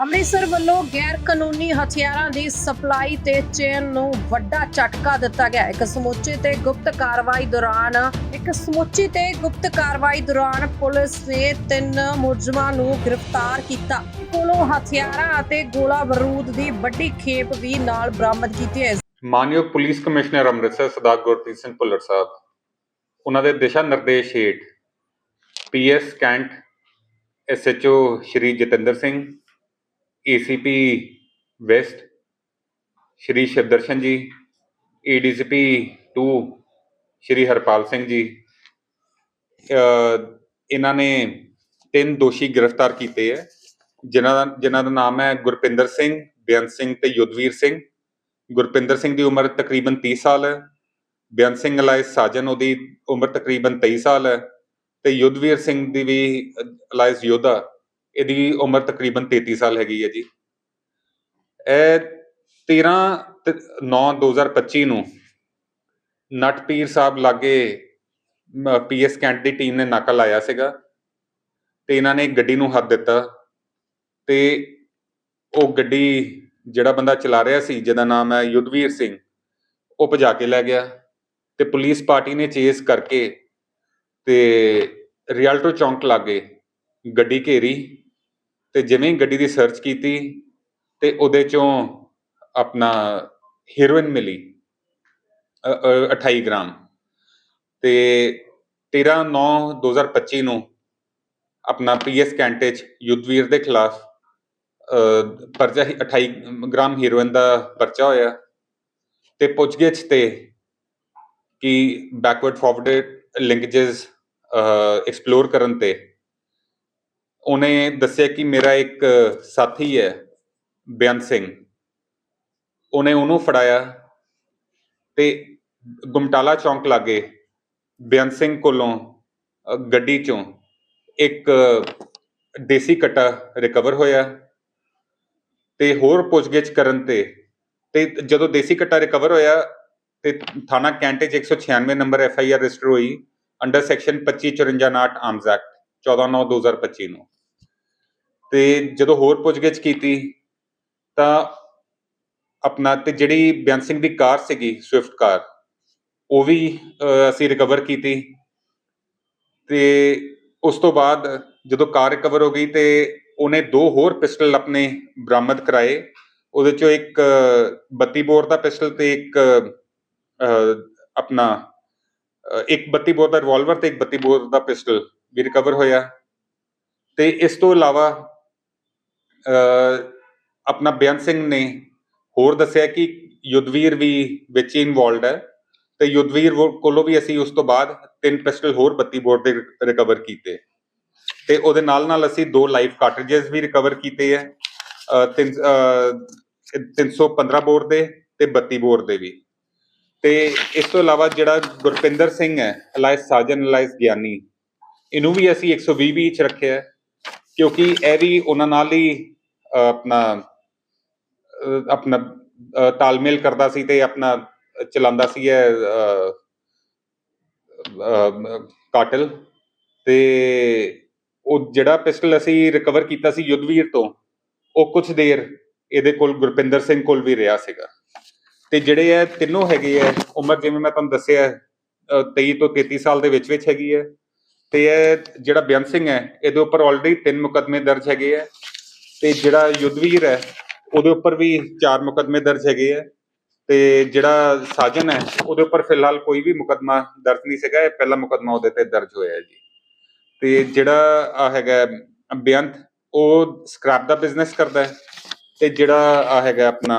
ਅੰਮ੍ਰਿਤਸਰ ਵੱਲੋਂ ਗੈਰ ਕਾਨੂੰਨੀ ਹਥਿਆਰਾਂ ਦੀ ਸਪਲਾਈ ਤੇ ਚੇਨ ਨੂੰ ਵੱਡਾ ਝਟਕਾ ਦਿੱਤਾ ਗਿਆ। ਇੱਕ ਸਮੁੱਚੀ ਤੇ ਗੁਪਤ ਕਾਰਵਾਈ ਦੌਰਾਨ, ਇੱਕ ਸਮੁੱਚੀ ਤੇ ਗੁਪਤ ਕਾਰਵਾਈ ਦੌਰਾਨ ਪੁਲਿਸ ਨੇ ਤਿੰਨ ਮੁਲਜ਼ਮਾਂ ਨੂੰ ਗ੍ਰਿਫਤਾਰ ਕੀਤਾ। ਕੋਲੋਂ ਹਥਿਆਰਾਂ ਅਤੇ ਗੋਲਾ ਬਾਰੂਦ ਦੀ ਵੱਡੀ ਖੇਪ ਵੀ ਨਾਲ ਬਰਾਮਦ ਕੀਤੀ ਹੈ। ਮਾਨਯੋਗ ਪੁਲਿਸ ਕਮਿਸ਼ਨਰ ਅੰਮ੍ਰਿਤਸਰ ਸਰਦਾਰ ਗੁਰਪ੍ਰੀਤ ਸਿੰਘ ਭੁੱਲਰ ਸਾਹਿਬ, ਉਹਨਾਂ ਦੇ ਦਿਸ਼ਾ ਨਿਰਦੇਸ਼ ਹੇਠ PS cantt SHO Shri Jatinder Singh ACP west Shri Shivdarshan ji ADCP 2 ਸ਼੍ਰੀ ਹਰਪਾਲ ਸਿੰਘ ਜੀ। ਇਹਨਾਂ ਨੇ ਤਿੰਨ ਦੋਸ਼ੀ ਗ੍ਰਿਫਤਾਰ ਕੀਤੇ ਹੈ, ਜਿਨ੍ਹਾਂ ਦਾ ਜਿਨ੍ਹਾਂ ਦਾ ਨਾਮ ਹੈ ਗੁਰਪਿੰਦਰ ਸਿੰਘ, ਬੇਅੰਤ ਸਿੰਘ ਤੇ ਯੁੱਧਵੀਰ ਸਿੰਘ। ਗੁਰਪਿੰਦਰ ਸਿੰਘ ਦੀ ਉਮਰ ਤਕਰੀਬਨ 30 ਸਾਲ ਹੈ, ਬੇਅੰਤ ਸਿੰਘ ਅਲਾਇਸ ਸਾਜਨ ਉਹਦੀ ਉਮਰ ਤਕਰੀਬਨ 23 ਸਾਲ ਹੈ, ਤੇ ਯੁੱਧਵੀਰ ਸਿੰਘ ਦੀ ਵੀ ਅਲਾਇਸ ਯੋਧਾ। ਇਹਦੀ ਉਮਰ ਤਕਰੀਬਨ 33 ਸਾਲ ਹੈਗੀ ਹੈ ਜੀ। ਇਹ 13 9 2025 ਨੂੰ ਨਟਪੀਰ ਸਾਹਿਬ ਲਾਗੇ ਪੀਐਸ ਕੈਂਟ ਦੀ ਟੀਮ ਨੇ ਨਾਕਾ ਲਾਇਆ ਸੀਗਾ। ਤੇ ਇਹਨਾਂ ਨੇ ਗੱਡੀ ਨੂੰ ਹੱਥ ਦਿੱਤਾ ਤੇ ਉਹ ਗੱਡੀ ਜਿਹੜਾ ਬੰਦਾ ਚਲਾ ਰਿਹਾ ਸੀ, ਜਿਹਦਾ ਨਾਮ ਹੈ ਯੁੱਧਵੀਰ ਸਿੰਘ, ਉਹ ਭਜਾ ਕੇ ਲੈ ਗਿਆ ਤੇ ਪੁਲਿਸ ਪਾਰਟੀ ਨੇ ਚੇਸ ਕਰਕੇ ਤੇ ਰਿਆਲਟੋ ਚੌਂਕ ਲਾਗੇ ਗੱਡੀ ਘੇਰੀ ਤੇ ਜਿਵੇਂ ਹੀ ਗੱਡੀ ਦੀ ਸਰਚ ਕੀਤੀ ਤੇ ਉਹਦੇ ਚੋਂ ਆਪਣਾ ਹੀਰੋਇਨ ਮਿਲੀ, ਅ- ਅ- 28 ਗ੍ਰਾਮ ਤੇ 13 9 2025 ਨੂੰ ਆਪਣਾ ਪੀਐਸ ਕੈਂਟੇ ਚ ਯੁੱਧਵੀਰ ਦੇ ਖਿਲਾਫ ਪਰਚਾ ਹੀ 28 ਗ੍ਰਾਮ ਹੀਰੋਇਨ ਦਾ ਪਰਚਾ ਹੋਇਆ ਤੇ ਪੁੱਛਗਿੱਛ ਤੇ ਕਿ ਬੈਕਵਰਡ ਫਾਰਵਰਡ ਲਿੰਕੇजेस ਐਕਸਪਲੋਰ ਕਰਨ ਤੇ ਉਹਨੇ ਦੱਸਿਆ ਕਿ ਮੇਰਾ ਇੱਕ ਸਾਥੀ ਹੈ ਬੇਅੰਤ ਸਿੰਘ। ਉਹਨੇ ਉਹਨੂੰ ਫੜਾਇਆ ਤੇ ਗੁਮਟਾਲਾ ਚੌਂਕ ਲਾਗੇ ਬੇਅੰਤ ਸਿੰਘ ਕੋਲੋਂ ਗੱਡੀ ਚੋਂ ਇੱਕ ਦੇਸੀ ਕਟਾ ਰਿਕਵਰ ਹੋਇਆ ਤੇ ਹੋਰ ਪੁੱਛਗਿੱਛ ਕਰਨ ਤੇ ਤੇ ਜਦੋਂ ਦੇਸੀ ਕਟਾ ਰਿਕਵਰ ਹੋਇਆ ਤੇ ਥਾਣਾ ਕੈਂਟੇ 'ਚ 196 number F I R register ਹੋਈ, ਅੰਡਰ ਸੈਕਸ਼ਨ 2554 ਆਰਮਸ ਐਕਟ 14/9/2025 ਨੂੰ ਤੇ ਜਦੋਂ ਹੋਰ ਪੁੱਛਗਿੱਛ ਕੀਤੀ ਤਾਂ ਆਪਣਾ ਤੇ ਜਿਹੜੀ ਬਿਆਨ ਸਿੰਘ ਦੀ ਕਾਰ ਸੀਗੀ ਸਵਿਫਟ ਕਾਰ ਉਹ ਵੀ ਅਸੀਂ ਰਿਕਵਰ ਕੀਤੀ। ਤੇ ਉਸ ਤੋਂ ਬਾਅਦ ਜਦੋਂ ਕਾਰ ਰਿਕਵਰ ਹੋ ਗਈ ਤੇ ਉਹਨੇ ਦੋ ਹੋਰ ਪਿਸਟਲ ਆਪਣੇ ਬਰਾਮਦ ਕਰਾਏ। ਉਹਦੇ ਚੋਂ ਇੱਕ ਅਹ, 32 ਬੋਰ ਦਾ ਪਿਸਟਲ ਤੇ ਇੱਕ ਆਪਣਾ ਇੱਕ 32 ਬੋਰ ਦਾ ਰਿਵਾਲਵਰ ਤੇ ਇੱਕ 32 ਬੋਰ ਦਾ ਪਿਸਟਲ। ਵੀ ਰਿਕਵਰ ਹੋਇਆ। ਤੇ ਇਸ ਤੋਂ ਇਲਾਵਾ ਆਪਣਾ ਬੇਅੰਤ ਸਿੰਘ ਨੇ ਹੋਰ ਦੱਸਿਆ ਕਿ ਯੁੱਧਵੀਰ ਵੀ ਵਿੱਚ ਇਨਵੋਲਡ ਹੈ। ਤੇ ਯੁੱਧਵੀਰ ਕੋਲੋਂ ਵੀ ਅਸੀਂ ਉਸ ਤੋਂ ਬਾਅਦ ਤਿੰਨ ਪਿਸਟਲ ਹੋਰ 32 ਬੋਰ ਦੇ ਰਿਕਵਰ ਕੀਤੇ। ਤੇ ਉਹਦੇ ਨਾਲ ਨਾਲ ਅਸੀਂ ਦੋ ਲਾਈਵ ਕਾਰਟ੍ਰਿਜਸ ਵੀ ਰਿਕਵਰ ਕੀਤੇ ਹੈ। ਅਹ, ਤਿੰਨ ਅਹ, 315 ਬੋਰ ਦੇ ਤੇ 32 ਬੋਰ ਦੇ ਵੀ। ਤੇ ਇਸ ਤੋਂ ਇਲਾਵਾ ਜਿਹੜਾ ਗੁਰਪਿੰਦਰ ਸਿੰਘ ਹੈ ਅਲਾਇਸ ਸਾਜਨ ਅਲਾਇਸ ਗਿਆਨੀ ਇਹਨੂੰ ਵੀ ਅਸੀਂ 120 ਵੀ ਚ ਰੱਖਿਆ ਕਿਉਂਕਿ ਇਹ ਵੀ ਉਹਨਾਂ ਨਾਲ ਹੀ ਆਪਣਾ ਆਪਣਾ ਤਾਲਮੇਲ ਕਰਦਾ ਸੀ ਤੇ ਆਪਣਾ ਚਲਾਉਂਦਾ ਸੀ ਇਹ ਕਾਟਲ। ਤੇ ਉਹ ਜਿਹੜਾ ਪਿਸਟਲ ਅਸੀਂ ਰਿਕਵਰ ਕੀਤਾ ਸੀ ਯੁੱਧਵੀਰ ਤੋਂ ਉਹ ਕੁਝ ਦੇਰ ਇਹਦੇ ਕੋਲ ਗੁਰਪਿੰਦਰ ਸਿੰਘ ਕੋਲ ਵੀ ਰਿਹਾ ਸੀਗਾ। ਤੇ ਜਿਹੜੇ ਇਹ ਤਿੰਨੋਂ ਹੈਗੇ ਆ ਉਮਰ ਜਿਵੇਂ ਮੈਂ ਤੁਹਾਨੂੰ ਦੱਸਿਆ ਹੈ, 23 ਤੋਂ 33 ਸਾਲ ਦੇ ਵਿੱਚ ਵਿੱਚ ਹੈਗੀ ਹੈ ਤੇ ਇਹ ਜਿਹੜਾ ਬਿਆਨ ਸਿੰਘ ਹੈ, ਇਹਦੇ ਉੱਪਰ ਆਲਰੇਡੀ ਤਿੰਨ ਮੁਕੱਦਮੇ ਦਰਜ ਹੈਗੇ ਆ ਤੇ ਜਿਹੜਾ ਯੁੱਧਵੀਰ ਹੈ, ਉਹਦੇ ਉੱਪਰ ਵੀ ਚਾਰ ਮੁਕੱਦਮੇ ਦਰਜ ਹੈਗੇ ਆ ਤੇ ਜਿਹੜਾ ਸਾਜਨ ਹੈ, ਉਹਦੇ ਉੱਪਰ ਫਿਲਹਾਲ ਕੋਈ ਵੀ ਮੁਕੱਦਮਾ ਦਰਜ ਨਹੀਂ ਸੀਗਾ, ਇਹ ਪਹਿਲਾ ਮੁਕੱਦਮਾ ਉਹਦੇ ਤੇ ਦਰਜ ਹੋਇਆ ਹੈ ਜੀ। ਤੇ ਜਿਹੜਾ ਆ ਹੈਗਾ ਬੇਅੰਤ, ਉਹ ਸਕ੍ਰੈਪ ਦਾ ਬਿਜ਼ਨਸ ਕਰਦਾ ਹੈ ਤੇ ਜਿਹੜਾ ਆ ਹੈਗਾ ਆਪਣਾ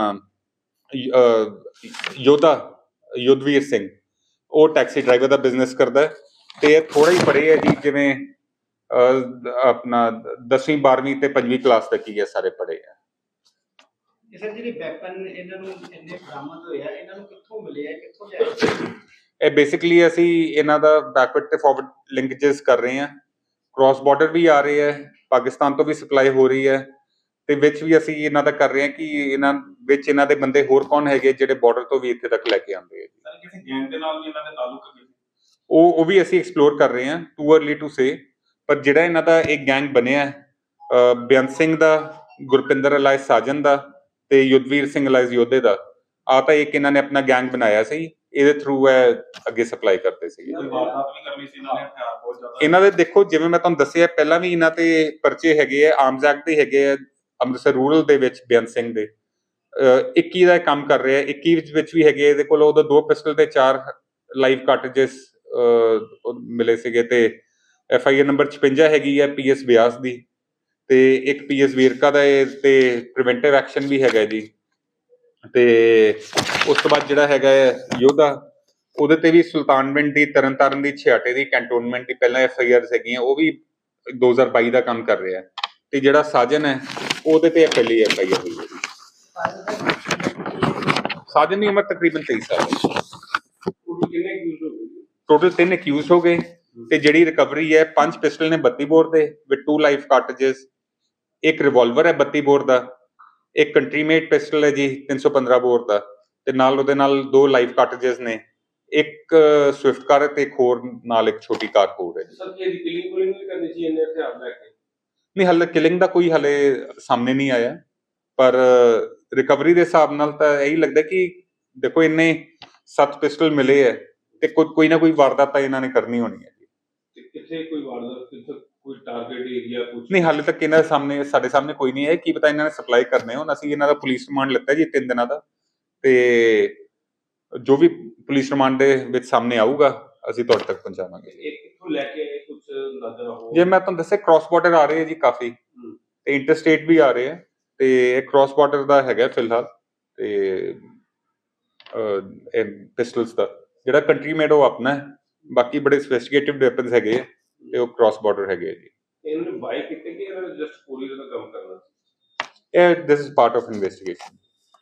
ਯੋਧਾ, ਯੁੱਧਵੀਰ ਸਿੰਘ, ਉਹ ਟੈਕਸੀ ਡਰਾਈਵਰ ਦਾ ਬਿਜ਼ਨਸ ਕਰਦਾ ਹੈ ਤੇ ਇਹ ਥੋੜਾ ਹੀ ਪੜੇ ਹੈ ਜੀ ਜਿਵੇਂ ਆਪਣਾ 10ਵੀਂ 12ਵੀਂ ਤੇ 5ਵੀਂ ਕਲਾਸ ਤੱਕ ਹੀ ਹੈ ਸਾਰੇ ਪੜੇ ਇਹ ਸਰ ਜਿਹੜੇ ਵੈਪਨ ਇਹਨਾਂ ਨੂੰ ਇੰਨੇ ਬਰਾਮਦ ਹੋਏ ਆ ਇਹਨਾਂ ਨੂੰ ਕਿੱਥੋਂ ਮਿਲੇ ਆ ਕਿੱਥੋਂ ਲਿਆਏ ਇਹ ਬੇਸਿਕਲੀ ਅਸੀਂ ਇਹਨਾਂ ਦਾ ਬੈਕਵਰਡ ਤੇ ਫਾਰਵਰਡ ਲਿੰਕੇजेस ਕਰ ਰਹੇ ਹਾਂ ਕ੍ਰਾਸ ਬਾਰਡਰ ਵੀ ਆ ਰਹੇ ਹੈ ਪਾਕਿਸਤਾਨ ਤੋਂ ਵੀ ਸਪਲਾਈ ਹੋ ਰਹੀ ਹੈ ਤੇ ਵਿੱਚ ਵੀ ਅਸੀਂ ਇਹਨਾਂ ਦਾ ਕਰ ਰਹੇ ਹਾਂ ਕਿ ਇਹਨਾਂ ਵਿੱਚ ਇਹਨਾਂ ਦੇ ਬੰਦੇ ਹੋਰ ਕੌਣ ਹੈਗੇ ਜਿਹੜੇ ਬਾਰਡਰ ਤੋਂ ਵੀ ਇੱਥੇ ਤੱਕ ਲੈ ਕੇ ਆਉਂਦੇ ਆ ਸਰ ਕਿਸੇ ਗੈਂਗ ਦੇ ਨਾਲ ਵੀ ਇਹਨਾਂ ਦੇ ਤਾਲੁਕ ਉਹ ਉਹ ਵੀ ਅਸੀਂ ਐਕਸਪਲੋਰ ਕਰ ਰਹੇ ਹਾਂ ਟੂ अर्ਲੀ ਟੂ ਸੇ ਪਰ ਜਿਹੜਾ ਇਹਨਾਂ ਦਾ ਇੱਕ ਗੈਂਗ ਬਣਿਆ ਹੈ, ਬੇਅੰਤ ਸਿੰਘ ਦਾ ਗੁਰਪਿੰਦਰ ਅਲਾਇਸ ਸਾਜਨ ਦਾ ਤੇ ਯੁੱਧਵੀਰ ਸਿੰਘ ਅਲਾਇਸ ਯੋਧੇ ਦਾ ਆ ਤਾਂ ਇੱਕ ਇਹਨਾਂ ਨੇ ਆਪਣਾ ਗੈਂਗ ਬਣਾਇਆ ਸੀ ਇਹਦੇ ਥਰੂ ਇਹ ਅੱਗੇ ਸਪਲਾਈ ਕਰਦੇ ਸੀਗੇ ਇਹਨਾਂ ਦੇ ਦੇਖੋ ਜਿਵੇਂ ਮੈਂ ਤੁਹਾਨੂੰ ਦੱਸਿਆ ਪਹਿਲਾਂ ਵੀ ਇਹਨਾਂ ਤੇ ਪਰਚੇ ਹੈਗੇ ਆ ਆਰਮਸ ਐਕਟ ਦੇ ਹੈਗੇ ਆ ਅੰਮ੍ਰਿਤਸਰ ਰੂਰਲ ਦੇ ਵਿੱਚ ਬੇਅੰਤ ਸਿੰਘ ਦੇ। ਅਹ 21 ਦਾ ਕੰਮ ਕਰ ਰਿਹਾ 21 ਵਿੱਚ ਵਿੱਚ ਵੀ ਹੈਗੇ ਇਹਦੇ ਕੋਲ ਉਹਦਾ ਦੋ ਪਿਸਟਲ ਤੇ ਚਾਰ ਲਾਈਵ ਕਾਰਟ੍ਰਿਜਸ ਮਿਲੇ ਸੀਗੇ ਤੇ ਐਫ ਆਈ ਆਰ ਨੰਬਰ 56 ਹੈਗੀ ਹੈ ਪੀ ਐਸ ਬਿਆਸ ਦੀ ਤੇ ਇੱਕ ਪੀ ਐਸ ਵੀਰਕਾ ਦਾ ਇਹ ਤੇ ਪ੍ਰੀਵੈਂਟਿਵ ਐਕਸ਼ਨ ਵੀ ਹੈਗਾ ਜੀ। ਤੇ ਉਸ ਤੋਂ ਬਾਅਦ ਜਿਹੜਾ ਹੈਗਾ ਯੋਧਾ, ਉਹਦੇ ਤੇ ਵੀ ਸੁਲਤਾਨਵਿੰਡ ਦੀ ਤਰਨਤਾਰਨ ਦੀ ਛਿਆਟੇ ਦੀ ਕੈਂਟੋਨਮੈਂਟ ਦੀ ਪਹਿਲਾਂ ਐਫ ਆਈ ਆਰ ਹੈਗੀਆਂ, ਉਹ ਵੀ 2022 ਦਾ ਕੰਮ ਕਰ ਰਿਹਾ ਤੇ ਜਿਹੜਾ ਸਾਜਨ ਹੈ, ਉਹਦੇ ਤੇ ਪਹਿਲੀ ਐਫ ਆਈ ਆਰ ਹੋਈ ਹੈ ਸਾਜਨ ਦੀ ਉਮਰ ਤਕਰੀਬਨ 23 ਸਾਲ ਹੈ ਟੋਟਲ ਕਿੰਨੇ ਯੂਜ਼ ਹੋ ਗਏ ਟੋਟਲ ਤਿੰਨ ਅਕਿਊਜ਼ ਹੋ ਗਏ ਤੇ ਜਿਹੜੀ ਰਿਕਵਰੀ ਹੈ ਪੰਜ ਪਿਸਟਲ ਨੇ 32 ਬੋਰ ਦੇ ਵਿਦ ਟੂ ਲਾਈਫ ਕਾਰਟ੍ਰਿਜਸ ਇੱਕ ਰਿਵਾਲਵਰ ਹੈ 32 ਬੋਰ ਦਾ ਇੱਕ ਕੰਟਰੀਮੇਟ ਪਿਸਟਲ ਹੈ ਜੀ 315 ਬੋਰ ਦਾ ਤੇ ਨਾਲ ਉਹਦੇ ਨਾਲ ਦੋ ਲਾਈਫ ਕਾਰਟ੍ਰਿਜਸ ਨੇ ਇੱਕ ਸਵਿਫਟ ਕਾਰ ਤੇ ਇੱਕ ਹੋਰ ਨਾਲ ਇੱਕ ਛੋਟੀ ਕਾਰ ਹੋਰ ਹੈ ਸਰ ਕੀ ਇਹਦੀ ਕਿਲਿੰਗ ਕੁਲਿੰਗ ਵੀ ਕਰਨੀ ਸੀ ਇਹਨੇ ਹਥਿਆਰ ਲੈ ਕੇ? ਨਹੀਂ ਹਲੇ ਕਿਲਿੰਗ ਦਾ ਕੋਈ ਹਲੇ ਸਾਹਮਣੇ ਨਹੀਂ ਆਇਆ ਪਰ ਰਿਕਵਰੀ ਦੇ ਹਿਸਾਬ ਨਾਲ ਤਾਂ ਇਹੀ ਲੱਗਦਾ ਕਿ ਦੇਖੋ ਇੰਨੇ ਸੱਤ ਪਿਸਟਲ ਮਿਲੇ ਹੈ ਤੇ ਕੋਈ ਕੋਈ ਨਾ ਕੋਈ ਵਾਰਦਾਤ ਤਾਂ ਇਹਨਾਂ ਨੇ ਕਰਨੀ ਹੋਣੀ ਹੈ ਜੀ। ਕਿੱਥੇ ਕੋਈ ਵਾਰਦਾਤ ਕਿੱਥੇ ਕੋਈ ਟਾਰਗੇਟ ਏਰੀਆ ਕੁਝ ਨਹੀਂ ਹਾਲੇ ਤੱਕ ਇਹਨਾਂ ਦੇ ਸਾਹਮਣੇ ਸਾਡੇ ਸਾਹਮਣੇ ਕੋਈ ਨਹੀਂ ਹੈ ਕੀ ਪਤਾ ਇਹਨਾਂ ਨੇ ਸਪਲਾਈ ਕਰਨੇ ਹੋਣ। ਅਸੀਂ ਇਹਨਾਂ ਦਾ ਪੁਲਿਸ ਰਿਮਾਂਡ ਲਿੱਤਾ ਜੀ ਤਿੰਨ ਦਿਨਾਂ ਦਾ। ਤੇ ਜੋ ਵੀ ਪੁਲਿਸ ਰਿਮਾਂਡ ਦੇ ਵਿੱਚ ਸਾਹਮਣੇ ਆਊਗਾ ਅਸੀਂ ਤੁਹਾਡੇ ਤੱਕ ਪਹੁੰਚਾਵਾਂਗੇ। ਇਹ ਕਿੱਥੋਂ ਲੈ ਕੇ ਕੁਝ ਨਜ਼ਰ ਹੋ ਜੇ ਮੈਂ ਤੁਹਾਨੂੰ ਦੱਸਿਆ ਕ੍ਰਾਸ ਬਾਰਡਰ ਆ ਰਹੇ ਹੈ ਜੀ ਕਾਫੀ। ਤੇ ਇੰਟਰਸਟੇਟ ਵੀ ਆ ਰਹੇ ਹੈ ਤੇ ਇਹ ਕ੍ਰਾਸ ਬਾਰਡਰ ਦਾ ਹੈਗਾ ਫਿਲਹਾਲ। ਤੇ ਇਹ ਪਿਸਟਲਸ ਦਾ। ਜਿਹੜਾ ਕੰਟਰੀ ਮੇਡ ਉਹ ਆਪਣਾ ਹੈ। ਬਾਕੀ ਬੜੇ ਸੋਫਿਸਟੀਕੇਟਿਵ ਵੈਪਨਸ ਹੈਗੇ ਆ ਤੇ ਉਹ ਕ੍ਰਾਸ ਬਾਰਡਰ ਹੈਗੇ ਆ ਜੀ। ਇਹਨਾਂ ਨੇ ਬਾਈ ਕੀਤੇ ਕਿ ਇਹਨਾਂ ਨੇ ਜਸਟ ਕੋਰੀਅਰ ਦਾ ਕੰਮ ਕਰਨਾ? ਇਹ this is part of investigation